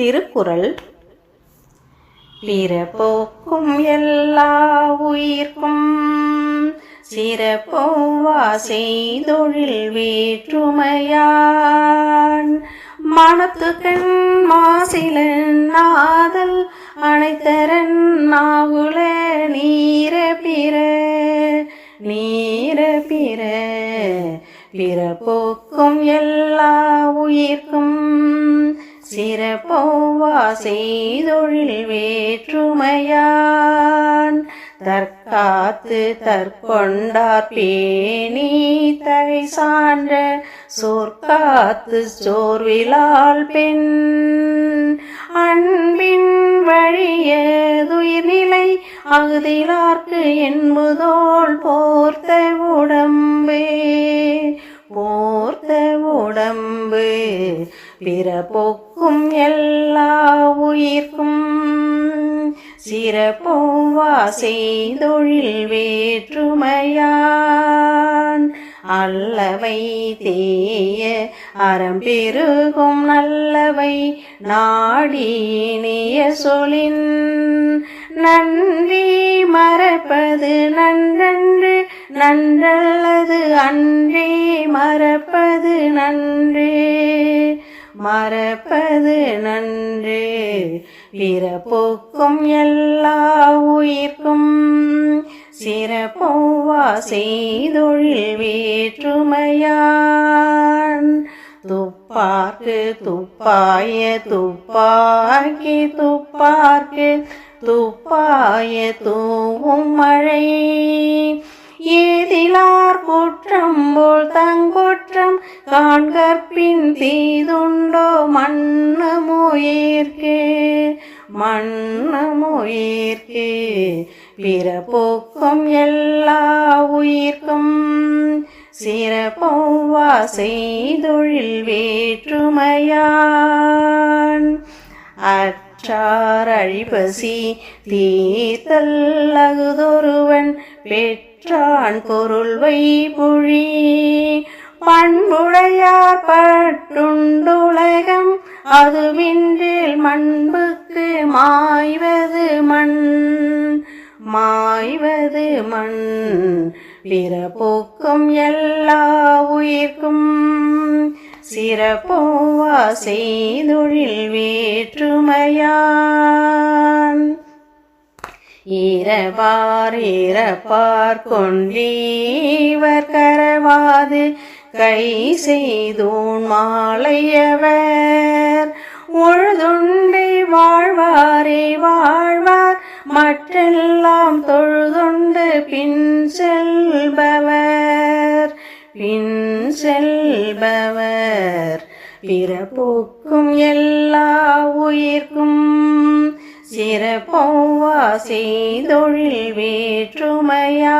திருக்குறள். பிறப்போக்கும் எல்லா உயிர்க்கும் சிறப்போவா செய்தொழில் வேற்றுமையான். மனத்துக்கண் மாசிலன் ஆதல் அனைத்தரன் நாவுல நீர பிற நீர பிற. பிறப்போக்கும் எல்லா உயிர்க்கும் சிறப்போவா செய்தொழில் வேற்றுமையான். தற்காத்து தற்கொண்டார் பேணி தகை சான்ற. சொற்காத்து சோர்விலால் பெண். அன்பின் வழியதுயிர்நிலை அகுதிலார்க்கு என்பதோள் போர்த்த உடம்பே. போ பிறப்போக்கும் எல்லா உயிர்க்கும் சிறப்போவா செய்தொழில் வேற்றுமையான். அல்லவை தேய அறம்பெருகும் நல்லவை நாடினிய சொலின் நன்றி மறப்பது நன்றன்று நன்றல்லது அன்றே மறப்பது நன்றே மறப்பது நன்று. பிறப்போக்கும் எல்லா உயிர்க்கும் சிறப்போவா செய்தொழில் வேற்றுமையான். துப்பார்க்கு துப்பாய துப்பாக்கி துப்பார்க்கு துப்பாய தூவும் மழை. ஏதிலார் குற்றம் போல் தங்குற்றம் காண்கற்பின் தீதுண்டோ மண்ணமுயிர்கே மண்ணமுயிர்கே பிறப்போக்கும் எல்லா உயிர்க்கும் சிறப்போவா செய்தொழில் வேற்றுமையான். அற்றார் அழிபசி தீர்த்தல் பெற்றான் பொருள் வைபுழி பண்புடையார் பட்டுண்டுலகம் அதுவின்றில் மண்புக்கு மாய்வது மண். மாய்வது மண். பிறப்போக்கும் எல்லா உயிர்க்கும் சிறப்போவா செய்தொழில் வேற்றுமையான். இரவார் ஈரப்பார் கொண்டீவர் கரவாது கை செய்தோன் மாலையவர். உழுதுண்டை வாழ்வாரே வாழ்வார் மற்றெல்லாம் தொழுதுண்டு பின் செல்பவர். பின் செல்பவர் பிறப்போக்கும் எல்லா உயிர்க்கும் சிறப்போவா செய்தொழில் வேற்றுமையா.